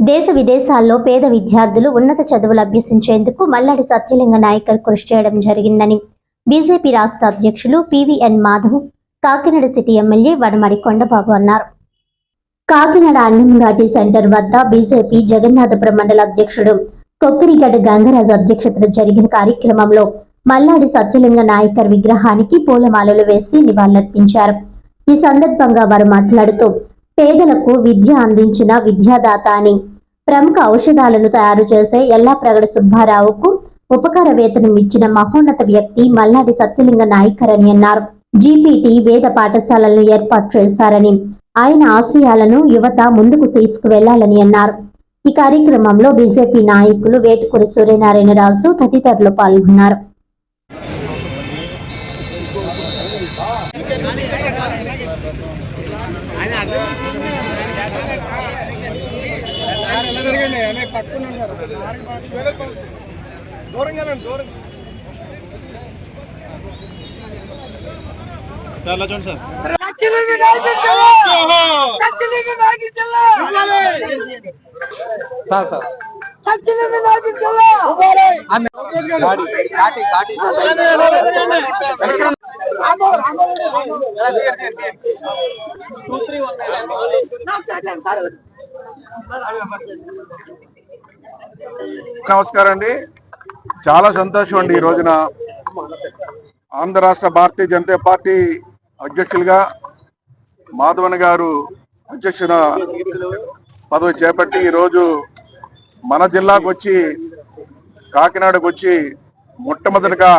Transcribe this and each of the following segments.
దేశ విదేశాల్లో పేద విద్యార్థులు ఉన్నత చదువులు అభ్యసించేందుకు మల్లాడి సత్యలింగ నాయకర్ కృషి చేయడం జరిగిందని బీజేపీ రాష్ట్ర అధ్యక్షులు PVN Madhav Kakinada city MLA Vanamadi Kondababu అన్నారు. కాకినాడ అన్నంఘాటి సెంటర్ వద్ద బీజేపీ జగన్నాథపురం మండల అధ్యక్షుడు కొక్కిరిగడ్ గంగరాజు అధ్యక్షతన జరిగిన కార్యక్రమంలో మల్లాడి సత్యలింగ నాయకర్ విగ్రహానికి పూలమాలలు వేసి నివాళులర్పించారు. ఈ సందర్భంగా వారు మాట్లాడుతూ పేదలకు విద్య అందించిన విద్యాదాత అని ప్రముఖ ఔషధాలను తయారు చేసే ఎల్లాప్రగడ సుబ్బారావుకు ఉపకార వేతనం ఇచ్చిన మహోన్నత వ్యక్తి మల్లాడి సత్యలింగ నాయకరని అన్నారు. జీపీటీ వేద పాఠశాలలను ఏర్పాటు చేశారని ఆయన ఆశయాలను యువత ముందుకు తీసుకువెళ్ళాలని అన్నారు. ఈ కార్యక్రమంలో బీజేపీ నాయకులు వేటుకూరి సూర్యనారాయణరాజు తదితరులు పాల్గొన్నారు. సార్ అలా చూడండి సార్ నచ్చిలింగి నాయకించాలా నచ్చిలింగి నాయకించాలా సార్ సార్ నచ్చిలింగి నాయకించాలా గాడి ఘాటి ఘాటి నమస్కారం అండి. చాలా సంతోషం అండి ఈ రోజున ఆంధ్ర రాష్ట్ర భారతీయ జనతా పార్టీ అధ్యక్షులుగా మాధవన్ గారు అధ్యక్షున పదవి చేపట్టి ఈరోజు మన జిల్లాకు వచ్చి కాకినాడకు వచ్చి మొట్టమొదటిగా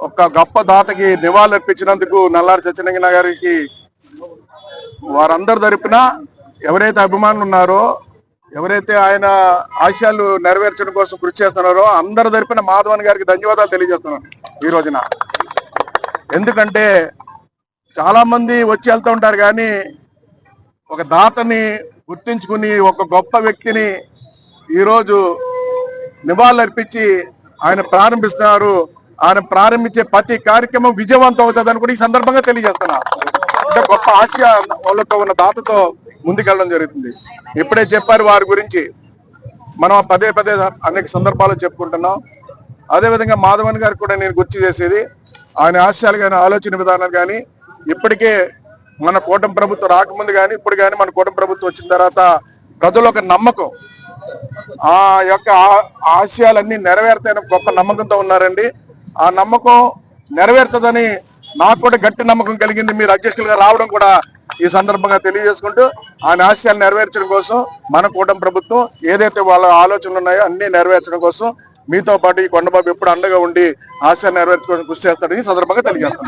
ఒక గొప్ప దాతకి నివాళులర్పించినందుకు నల్లారి సత్యనారాయణ గారికి వారందరి తరపున ఎవరైతే అభిమానులు ఉన్నారో ఎవరైతే ఆయన ఆశయాలు నెరవేర్చడం కోసం కృషి చేస్తున్నారో అందరు తరపున మాధవన్ గారికి ధన్యవాదాలు తెలియజేస్తున్నాను ఈ రోజున. ఎందుకంటే చాలా మంది వచ్చి వెళ్తూ ఉంటారు కానీ ఒక దాతని గుర్తించుకుని ఒక గొప్ప వ్యక్తిని ఈరోజు నివాళులు అర్పించి ఆయన ప్రారంభిస్తున్నారు. ఆయన ప్రారంభించే ప్రతి కార్యక్రమం విజయవంతం అవుతుందని కూడా ఈ సందర్భంగా తెలియజేస్తున్నారు అంటే గొప్ప ఆశయ వాళ్ళతో ఉన్న దాతతో ముందుకెళ్ళడం జరుగుతుంది. ఇప్పుడే చెప్పారు వారి గురించి. మనం పదే పదే అనేక సందర్భాలు చెప్పుకుంటున్నాం. అదేవిధంగా మాధవన్ గారికి కూడా నేను గుర్తు చేసేది ఆయన ఆశయాలు కానీ ఆలోచన విధానాలు కానీ ఇప్పటికే మన కూటమి ప్రభుత్వం రాకముందు కానీ ఇప్పుడు కానీ మన కూటమి ప్రభుత్వం వచ్చిన తర్వాత ప్రజల ఒక నమ్మకం. ఆ యొక్క ఆ- ఆశయాలన్నీ నెరవేరుతాయని గొప్ప నమ్మకంతో ఉన్నారండి. ఆ నమ్మకం నెరవేరుతుందని నాకు కూడా గట్టి నమ్మకం కలిగింది మీరు అధ్యక్షులుగా రావడం కూడా ఈ సందర్భంగా తెలియజేసుకుంటూ ఆయన ఆశయాలు నెరవేర్చడం కోసం మన కూటమి ప్రభుత్వం ఏదైతే వాళ్ళ ఆలోచనలు ఉన్నాయో అన్ని నెరవేర్చడం కోసం మీతో పాటు ఈ కొండబాబు ఎప్పుడు అండగా ఉండి ఆశయాలు నెరవేర్చుకోవడానికి కృషి చేస్తాడని సందర్భంగా తెలియజేస్తాను